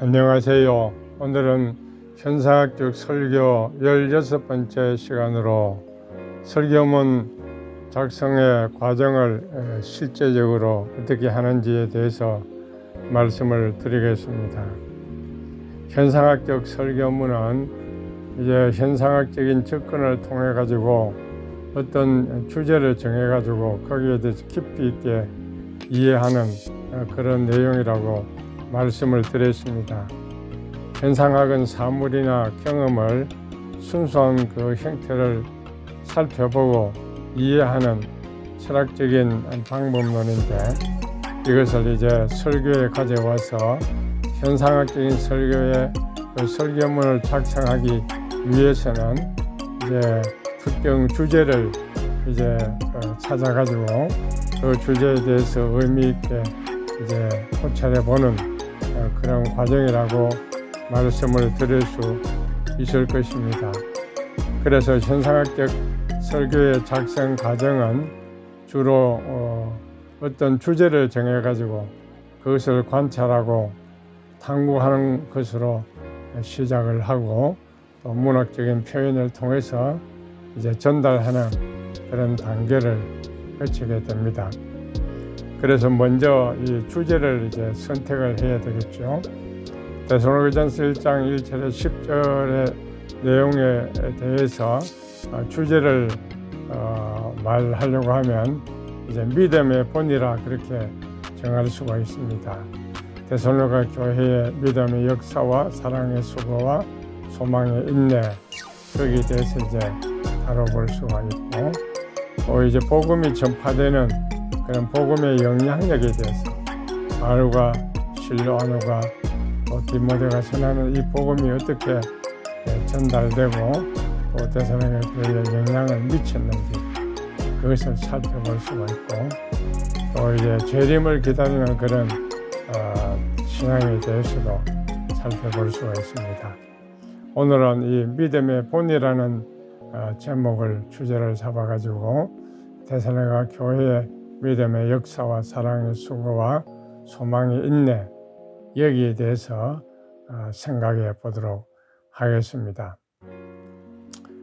안녕하세요. 오늘은 현상학적 설교 16번째 시간으로 설교문 작성의 과정을 에, 실제적으로 어떻게 하는지에 대해서 말씀을 드리겠습니다. 현상학적 설교문은 이제 현상학적인 접근을 통해 가지고 어떤 주제를 정해 가지고 거기에 대해서 깊이 있게 이해하는 어, 그런 내용이라고 말씀을 드렸습니다. 현상학은 사물이나 경험을 순수한 그 형태를 살펴보고 이해하는 철학적인 방법론인데 이것을 이제 설교에 가져와서 현상학적인 설교의 그 설교문을 작성하기 위해서는 이제 특정 주제를 이제 어, 찾아가지고 그 주제에 대해서 의미 있게 이제 포찰해 보는 어, 그런 과정이라고 말씀을 드릴 수 있을 것입니다. 그래서 현상학적 설교의 작성 과정은 주로 어, 어떤 주제를 정해 가지고 그것을 관찰하고 탐구하는 것으로 시작을 하고 또 문학적인 표현을 통해서 이제 전달하는 그런 단계를 거치게 됩니다. 그래서 먼저 이 주제를 이제 선택을 해야 되겠죠. 데살로니가전서 1장 1절에 10절의 내용에 대해서 어, 주제를 어, 말하려고 하면 이제 믿음의 본이라 그렇게 정할 수가 있습니다. 데살로니가 교회의 믿음의 역사와 사랑의 수고와 소망의 인내 거기에 대해서 이제 다뤄볼 수가 있고 또 이제 복음이 전파되는 그런 복음의 영향력에 대해서 바울과 실로아노가 또 디모데가 전하는 이 복음이 어떻게 예, 전달되고 또 대사람의 교회에 영향을 미쳤는지 그것을 살펴볼 수가 있고 또 이제 재림을 기다리는 그런 어, 신앙에 대해서도 살펴볼 수가 있습니다. 오늘은 이 믿음의 본이라는 어, 제목을 주제를 잡아가지고 대사로가 교회의 믿음의 역사와 사랑의 수고와 소망의 인내 여기에 대해서 어, 생각해 보도록 하겠습니다.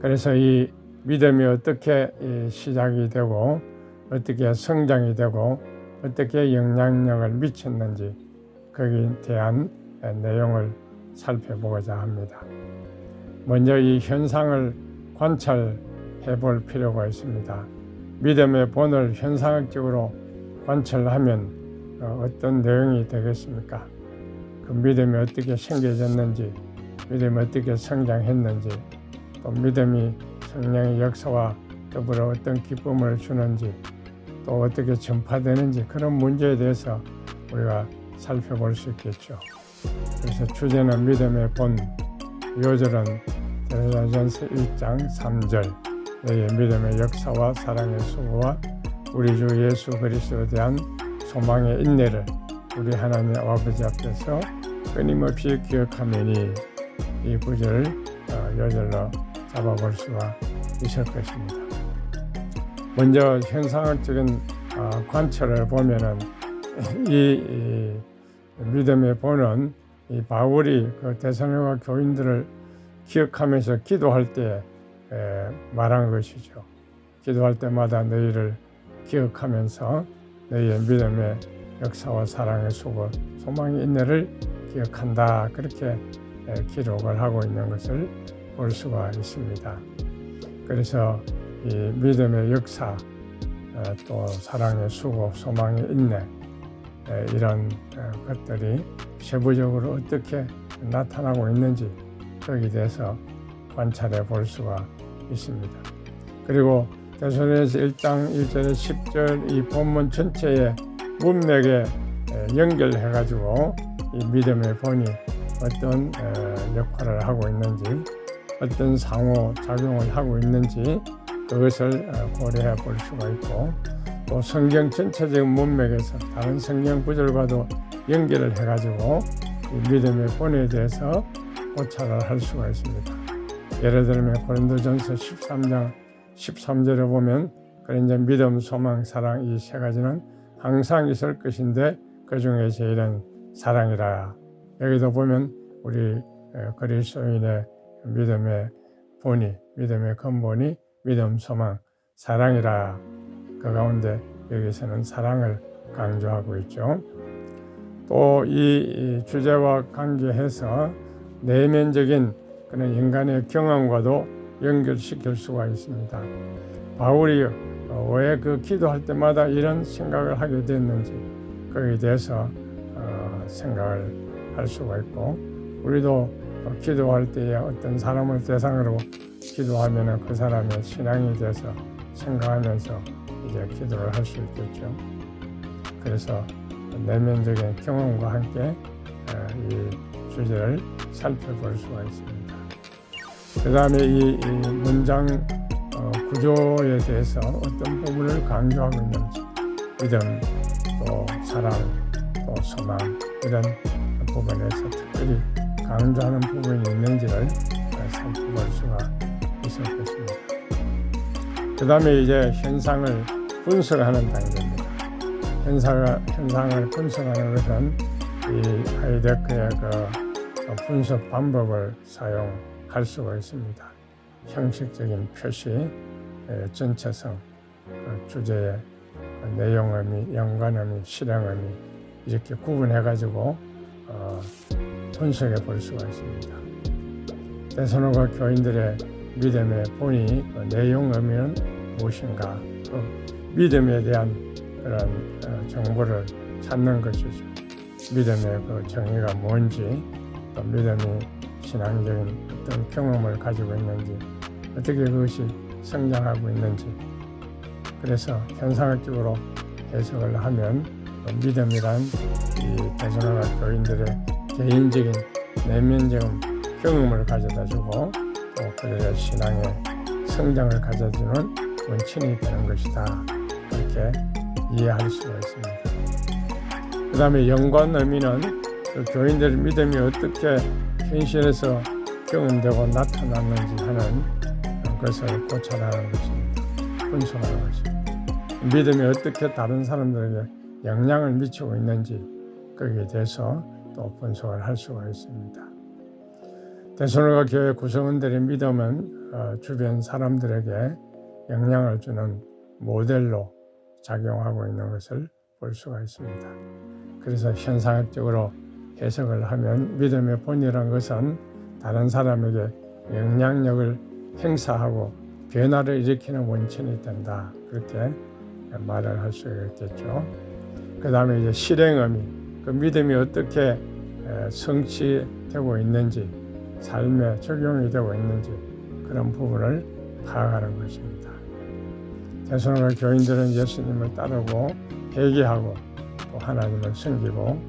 그래서 이 믿음이 어떻게 이 시작이 되고 어떻게 성장이 되고 어떻게 영향력을 미쳤는지 거기에 대한 내용을 살펴보고자 합니다. 먼저 이 현상을 관찰해 볼 필요가 있습니다. 믿음의 본을 현상학적으로 관찰하면 어, 어떤 내용이 되겠습니까? 그 믿음이 어떻게 생겨졌는지, 믿음이 어떻게 성장했는지, 또 믿음이 성령의 역사와 더불어 어떤 기쁨을 주는지, 또 어떻게 전파되는지 그런 문제에 대해서 우리가 살펴볼 수 있겠죠. 그래서 주제는 믿음의 본, 요절은 데살로니가전서 1장 3절 너의 믿음의 역사와 사랑의 수고와 우리 주 예수 그리스도에 대한 소망의 인내를 우리 하나님 아버지 앞에서 끊임없이 기억하매니 이 구절 어, 요절로 잡아볼 수가 있을 것입니다. 먼저 현상학적인 어, 관찰을 보면은 이, 이 믿음의 본은 이 바울이 그 대사령과 교인들을 기억하면서 기도할 때 에, 말한 것이죠. 기도할 때마다 너희를 기억하면서 너희의 믿음의 역사와 사랑의 수고, 소망의 인내를 기억한다. 그렇게 에, 기록을 하고 있는 것을 볼 수가 있습니다. 그래서 이 믿음의 역사, 에, 또 사랑의 수고, 소망의 인내 에, 이런 에, 것들이 세부적으로 어떻게 나타나고 있는지 거기에 대해서 관찰해 볼 수가 있습니다. 그리고 대선에서 1장 1절에 10절 이 본문 전체의 문맥에 연결해 가지고 이 믿음의 본이 어떤 역할을 하고 있는지 어떤 상호 작용을 하고 있는지 그것을 고려해 볼 수가 있고 또 성경 전체적인 문맥에서 다른 성경 구절과도 연결을 해 가지고 이 믿음의 본에 대해서 고찰을 할 수가 있습니다. 예를 들면 고린도전서 13장 13절에 보면 그 이제 믿음, 소망, 사랑 이 세 가지는 항상 있을 것인데 그 중에 제일은 사랑이라 여기도 보면 우리 에, 그리스도인의 믿음의 본이 믿음의 근본이 믿음, 소망, 사랑이라 그 가운데 여기서는 사랑을 강조하고 있죠. 또 이 주제와 관계해서 내면적인 그런 인간의 경험과도 연결시킬 수가 있습니다. 바울이 어, 왜그 기도할 때마다 이런 생각을 하게 됐는지 거기에 대해서 어, 생각을 할 수가 있고 우리도 어, 기도할 때에 어떤 사람을 대상으로 기도하면 그 사람의 신앙에 대해서 생각하면서 이제 기도를 할 수 있겠죠. 그래서 내면적인 경험과 함께 어, 이 주제를 살펴볼 수가 있습니다. 그 다음에 이, 이 문장 어, 구조에 대해서 어떤 부분을 강조하고 있는지 믿음, 또 사랑, 또 소망 이런 부분에서 특별히 강조하는 부분이 있는지를 어, 살펴볼 수가 있을 것입니다. 그 다음에 이제 현상을 분석하는 단계입니다. 현상을, 현상을 분석하는 것은 이 하이데크의 그 분석 방법을 사용 할 수가 있습니다. 형식적인 표시, 에, 전체성, 그 주제의 그 내용 의미, 연관 의미, 실행 의미 이렇게 구분해 가지고 어, 분석해 볼 수가 있습니다. 대선호가 교인들의 믿음의 본이 그 내용 의미는 무엇인가? 그 믿음에 대한 그런 어, 정보를 찾는 것이죠. 믿음의 그 정의가 뭔지, 또 믿음이 신앙적인 어떤 경험을 가지고 있는지, 어떻게 그것이 성장하고 있는지, 그래서 현상학적으로 해석을 하면 그 믿음이란 이 대선화가 교인들의 개인적인 내면적인 경험을 가져다주고 또 그들의 신앙의 성장을 가져주는 원천이 되는 것이다. 그렇게 이해할 수가 있습니다. 그 다음에 연관 의미는 그 교인들의 믿음이 어떻게 현실에서 경험되고 나타났는지 하는 것을 고찰하는 것입니다. 분석하는 것입니다. 믿음이 어떻게 다른 사람들에게 영향을 미치고 있는지 거기에 대해서 또 분석을 할 수가 있습니다. 대선호가 교회 구성원들의 믿음은 어, 주변 사람들에게 영향을 주는 모델로 작용하고 있는 것을 볼 수가 있습니다. 그래서 현상학적으로 해석을 하면 믿음의 본이라는 것은 다른 사람에게 영향력을 행사하고 변화를 일으키는 원천이 된다. 그렇게 말을 할수 있겠죠. 그 다음에 이제 실행 의미, 그 믿음이 어떻게 성취되고 있는지, 삶에 적용이 되고 있는지 그런 부분을 파악하는 것입니다. 대선과 교인들은 예수님을 따르고 회개하고 또 하나님을 섬기고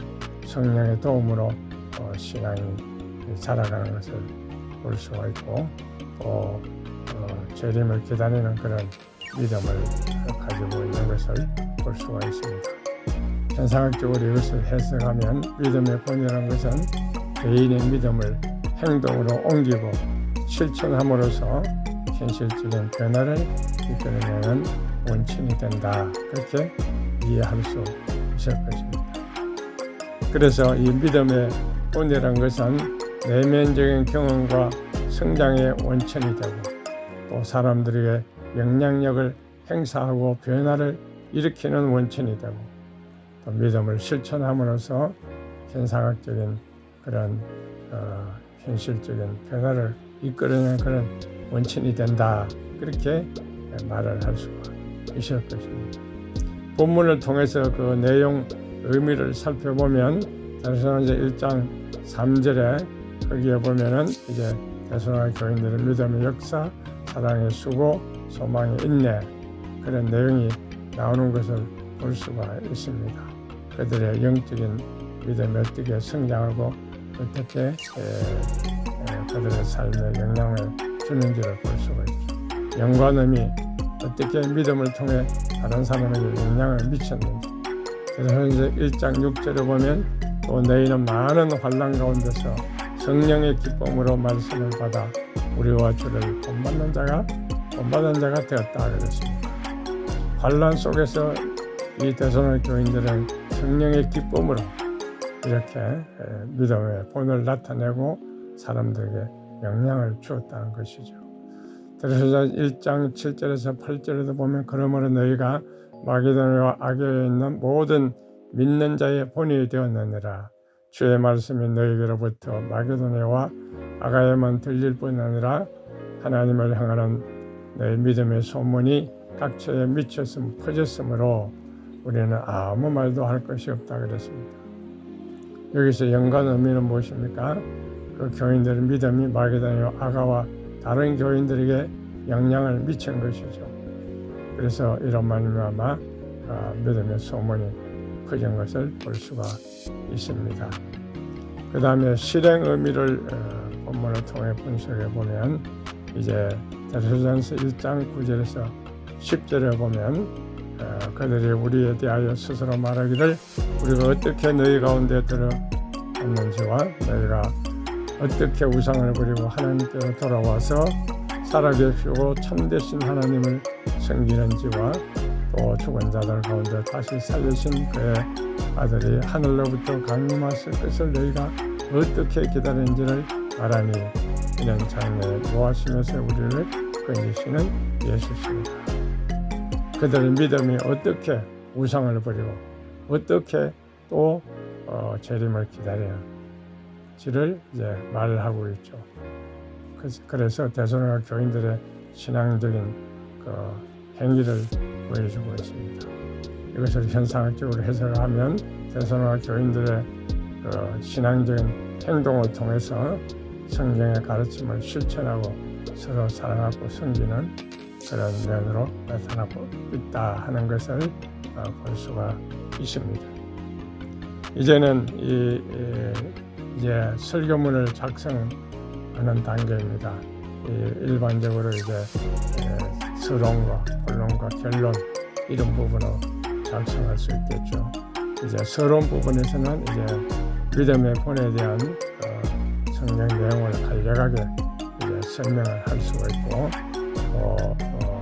성령의 도움으로 어, 신앙이 자라가는 것을 볼 수가 있고 또 어, 재림을 기다리는 그런 믿음을 가지고 있는 것을 볼 수가 있습니다. 현상학적으로 이것을 해석하면 믿음의 본이라는 것은 개인의 믿음을 행동으로 옮기고 실천함으로써 현실적인 변화를 이끌어내는 원천이 된다. 그렇게 이해할 수 있을 것입니다. 그래서 이 믿음의 본이라는 것은 내면적인 경험과 성장의 원천이 되고 또 사람들에게 영향력을 행사하고 변화를 일으키는 원천이 되고 또 믿음을 실천함으로써 현상학적인 그런 어, 현실적인 변화를 이끌어내는 그런 원천이 된다 그렇게 말을 할 수가 있을 것입니다. 본문을 통해서 그 내용 의미를 살펴보면 대선왕제 1장 3절에 거기에 보면은 이제 대선왕 교인들의 믿음의 역사, 사랑의 수고, 소망의 인내 그런 내용이 나오는 것을 볼 수가 있습니다. 그들의 영적인 믿음이 어떻게 성장하고 어떻게 에, 에, 그들의 삶에 영향을 주는지를 볼 수가 있죠. 연관음이 어떻게 믿음을 통해 다른 사람에게 영향을 미쳤는지 그래서 현재 1장 6절에 보면 또 너희는 많은 환란 가운데서 성령의 기쁨으로 말씀을 받아 우리와 주를 본받는 자가 본받은 자가 되었다 그랬습니다. 환란 속에서 이 대선의 교인들은 성령의 기쁨으로 이렇게 에, 믿음의 본을 나타내고 사람들에게 영향을 주었다는 것이죠. 그래서 1장 7절에서 8절에도 보면 그러므로 너희가 마게도냐와 아교에 있는 모든 믿는 자의 본이 되었느니라 주의 말씀이 너희에게로부터 마게도냐와 아가야만 들릴 뿐 아니라 하나님을 향하는 너희 믿음의 소문이 각처에 미쳤음 퍼졌으므로 우리는 아무 말도 할 것이 없다 그랬습니다. 여기서 연관 의미는 무엇입니까? 그 교인들의 믿음이 마게도냐와 아가와 다른 교인들에게 영향을 미친 것이죠. 그래서 이런 말미암아 아, 믿음의 소문이 퍼진 것을 볼 수가 있습니다. 그 다음에 실행 의미를 어, 본문을 통해 분석해 보면 이제 데살로니가서 1장 9절에서 10절에 보면 어, 그들이 우리에 대하여 스스로 말하기를 우리가 어떻게 너희 가운데 들어갔는지와 너희가 어떻게 우상을 부리고 하나님께로 돌아와서 살아계시고 참되신 하나님을 섬기는지와 또 죽은 자들 가운데 다시 살리신 그의 아들이 하늘로부터 강림하실 것을 너희가 어떻게 기다리는지를 말하니 이는 장래에 노하시면서 우리를 건지시는 예수십니다. 그들의 믿음이 어떻게 우상을 버리고 어떻게 또 어, 재림을 기다리는지를 이제 말하고 있죠. 그래서 대선호가 교인들의 신앙적인 그 행위를 보여주고 있습니다. 이것을 현상학적으로 해석하면 대선호가 교인들의 그 신앙적인 행동을 통해서 성경의 가르침을 실천하고 서로 사랑하고 섬기는 그런 면으로 나타나고 있다 하는 것을 어, 볼 수가 있습니다. 이제는 이, 이제 설교문을 작성하는 단계입니다. 일반적으로 이제 서론과 본론과 결론 이런 부분으로 작성할 수 있겠죠. 이제 서론 부분에서는 이제 믿음의 본에 대한 어, 성경 내용을 간략하게 이제 설명을 할 수가 있고 또 어,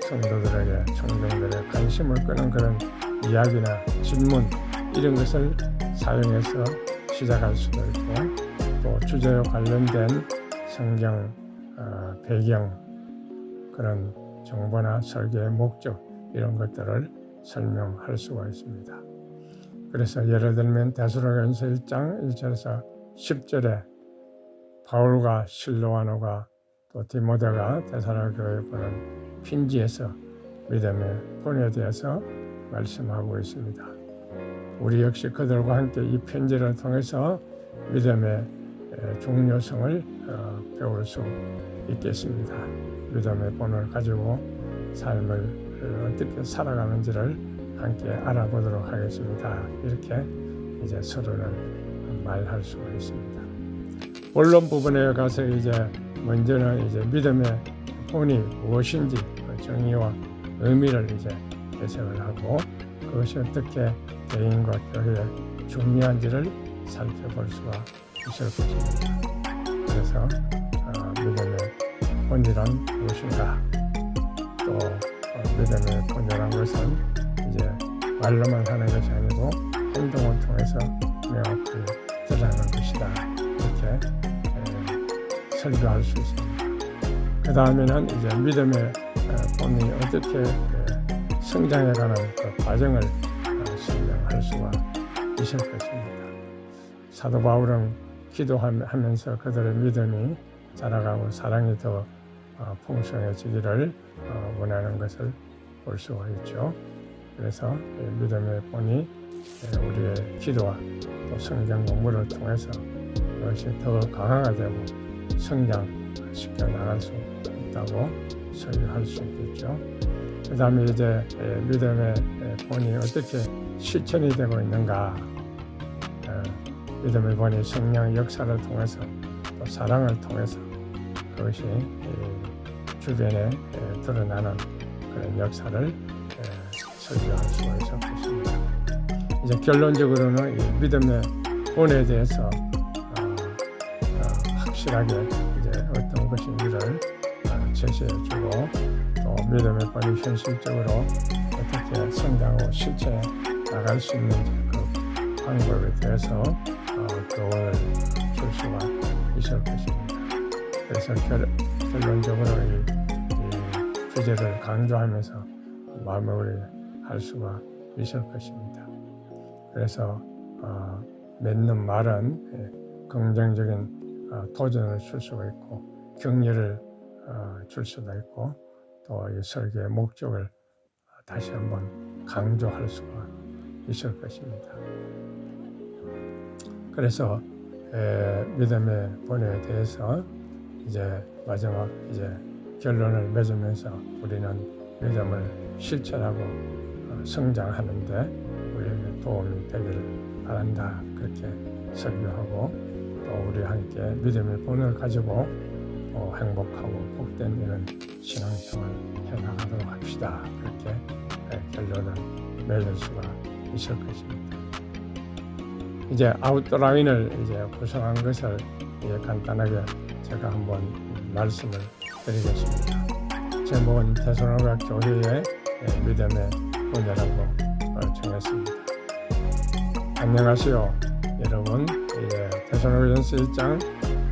성도들에게 청중들의 관심을 끄는 그런 이야기나 질문 이런 것을 사용해서 시작할 수도 있고 또 주제와 관련된 성경 어, 배경 그런 정보나 설계의 목적 이런 것들을 설명할 수가 있습니다. 그래서 예를 들면 데스로겐서 1장 1절에서 10절에 바울과 실로아노가 또 디모데가 데살로 교회 보는 핀지에서 믿음의 본에 대해서 말씀하고 있습니다. 우리 역시 그들과 함께 이 편지를 통해서 믿음의 중요성을 어, 배울 수 있겠습니다. 믿음의 본을 가지고 삶을 어떻게 살아가는지를 함께 알아보도록 하겠습니다. 이렇게 이제 서로를 말할 수가 있습니다. 본론 부분에 가서 이제 먼저는 이제 믿음의 본이 무엇인지 그 정의와 의미를 이제 해석을 하고 그것이 어떻게 개인과 교회에 중요한지를 살펴볼 수가 있을 것입니다. 그래서 어, 믿음의 본이란 무엇인가 또 어, 믿음의 본이란 것은 이제 말로만 하는 것이 아니고 행동을 통해서 명확히 드러나는 것이다 이렇게 에, 설교할 수 있습니다. 그 다음에는 이제 믿음의 본이 어떻게 에, 성장해 가는 그 과정을 어, 설명할 수가 있을 것입니다. 사도 바울은 기도하면서 그들의 믿음이 자라가고 사랑이 더 어, 풍성해지기를 어, 원하는 것을 볼 수가 있죠. 그래서 믿음의 본이 우리의 기도와 또 성경 공부를 통해서 그것이 더 강화가 되고 성장시켜 나갈 수 있다고 소유할 수 있겠죠. 그 다음에 이제 믿음의 본이 어떻게 실천이 되고 있는가 어, 믿음의 본이 성령 역사를 통해서 또 사랑을 통해서 그것이 주변에 드러나는 그런 역사를 설교할 수가 있을 것입니다. 이제 결론적으로는 믿음의 본에 대해서 어, 어, 확실하게 이제 어떤 것인지를 어, 제시해주고 또 믿음의 본이 현실적으로 어떻게 성장하고 실천해 나갈 수 있는지 그 방법에 대해서 어, 교훈을 줄 수가 있을 것입니다. 그래서 결, 결론적으로 이, 이 주제를 강조하면서 마무리할 수가 있을 것입니다. 그래서 어, 맺는 말은 예, 긍정적인 어, 도전을 줄 수가 있고 격려를 어, 줄 수가 있고 또 이 설교의 목적을 다시 한번 강조할 수가 있을 것입니다. 그래서 에, 믿음의 본에 대해서 이제 마지막 이제 결론을 맺으면서 우리는 믿음을 실천하고 어, 성장하는데 우리에게 도움이 되기를 바란다 그렇게 설교하고 또 우리 함께 믿음의 본을 가지고 또 행복하고 복된 이런 신앙생활 해나가도록 합시다 그렇게 에, 결론을 맺을 수가 있을 것입니다. 이제 아웃라인을 이제 구성한 것을 이제 간단하게 제가 한번 말씀을 드리겠습니다. 제목은 대선호가 교회의 예, 믿음의 본이라고 어, 정했습니다. 안녕하세요, 여러분. 예, 대선호전서 1장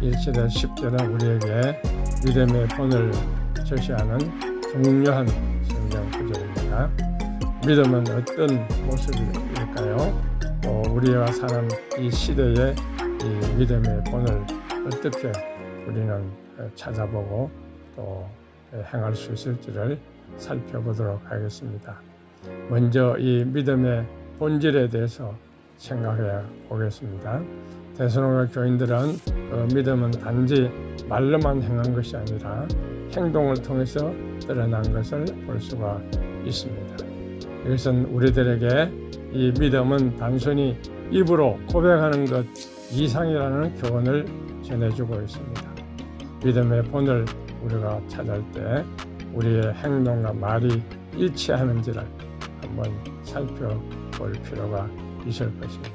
1절에 10절은 우리에게 믿음의 본을 제시하는 중요한 성경 구절입니다. 믿음은 어떤 모습일까요? 또 우리가 사는 이 시대의 이 믿음의 본을 어떻게 우리는 찾아보고 또 행할 수 있을지를 살펴보도록 하겠습니다. 먼저 이 믿음의 본질에 대해서 생각해 보겠습니다. 대선호가 교인들은 그 믿음은 단지 말로만 행한 것이 아니라 행동을 통해서 드러난 것을 볼 수가 있습니다. 이것은 우리들에게 이 믿음은 단순히 입으로 고백하는 것 이상이라는 교훈을 전해주고 있습니다. 믿음의 본을 우리가 찾을 때 우리의 행동과 말이 일치하는지를 한번 살펴볼 필요가 있을 것입니다.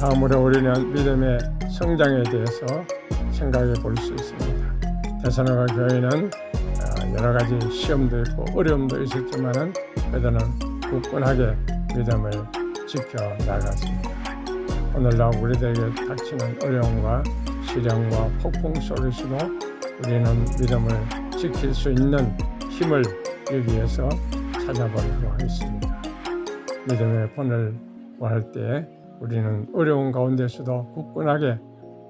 다음으로 우리는 믿음의 성장에 대해서 생각해 볼 수 있습니다. 대선호가 교회는 아, 여러 가지 시험도 있고 어려움도 있었지만은 그들은 굳건하게 믿음을 지켜 나갔습니다. 오늘날 우리들에게 닥치는 어려움과 시련과 폭풍 속에서도 우리는 믿음을 지킬 수 있는 힘을 여기에서 찾아보려고 하겠습니다. 믿음의 본을 구할 때 우리는 어려운 가운데서도 굳건하게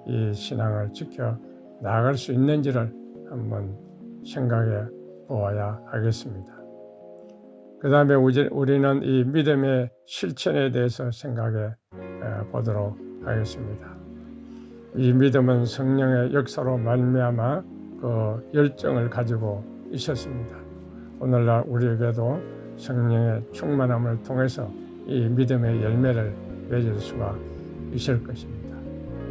이 신앙을 지켜 나아갈 수 있는지를 한번 생각해 보아야 하겠습니다. 그 다음에 우리는 이 믿음의 실천에 대해서 생각해 보도록 하겠습니다. 이 믿음은 성령의 역사로 말미암아 그 열정을 가지고 있었습니다. 오늘날 우리에게도 성령의 충만함을 통해서 이 믿음의 열매를 맺을 수가 있을 것입니다.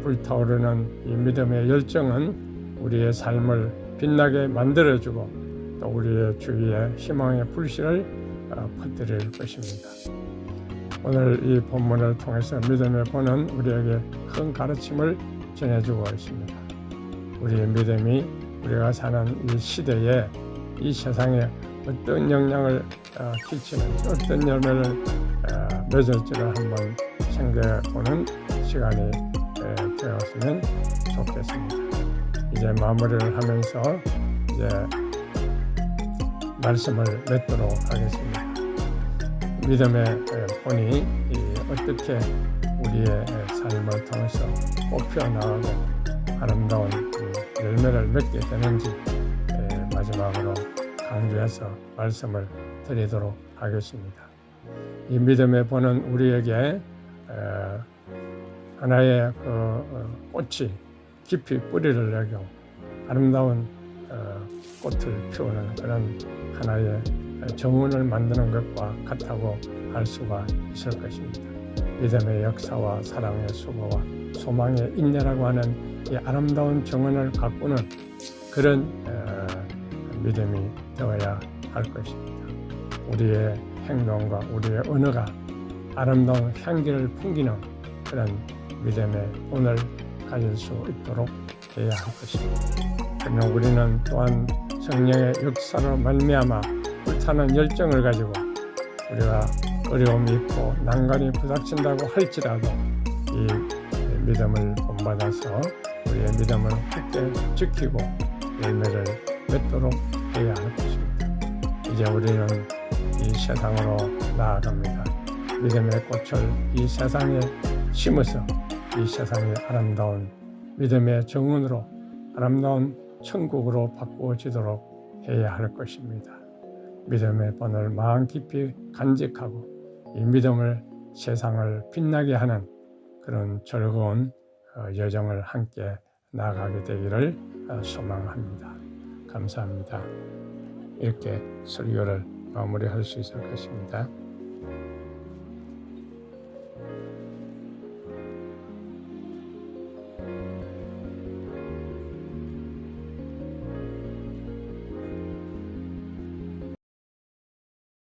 불타오르는 이 믿음의 열정은 우리의 삶을 빛나게 만들어주고 또 우리의 주위에 희망의 불씨를 어, 퍼뜨릴 것입니다. 오늘 이 본문을 통해서 믿음의 본은 우리에게 큰 가르침을 전해주고 있습니다. 우리의 믿음이 우리가 사는 이 시대에 이 세상에 어떤 영향을 어, 끼치는 어떤 열매를 어, 맺을지를 한번 생각해보는 시간이 되었으면 좋겠습니다. 이제 마무리를 하면서 이제 말씀을 맺도록 하겠습니다. 믿음의 본이 어떻게 우리의 삶을 통해서 뽑혀 나가고 아름다운 열매를 맺게 되는지 마지막으로 강조해서 말씀을 드리도록 하겠습니다. 이 믿음의 본은 우리에게 하나의 그 어, 꽃이 깊이 뿌리를 내고 아름다운 어, 꽃을 피우는 그런 하나의 정원을 만드는 것과 같다고 할 수가 있을 것입니다. 믿음의 역사와 사랑의 수고와 소망의 인내라고 하는 이 아름다운 정원을 가꾸는 그런 어, 믿음이 되어야 할 것입니다. 우리의 행동과 우리의 언어가 아름다운 향기를 풍기는 그런 믿음의 오늘 가질 수 있도록 해야 할 것입니다. 그러면 우리는 또한 성령의 역사로 말미암아 불타는 열정을 가지고 우리가 어려움이 있고 난관이 부닥친다고 할지라도 이 믿음을 본받아서 우리의 믿음을 굳게 지키고 열매를 맺도록 해야 할 것입니다. 이제 우리는 이 세상으로 나아갑니다. 믿음의 꽃을 이 세상에 심어서 이 세상의 아름다운 믿음의 정원으로 아름다운 천국으로 바꾸어지도록 해야 할 것입니다. 믿음의 본을 마음 깊이 간직하고 이 믿음을 세상을 빛나게 하는 그런 즐거운 어, 여정을 함께 나아가게 되기를 어, 소망합니다. 감사합니다. 이렇게 설교를 마무리할 수 있을 것입니다.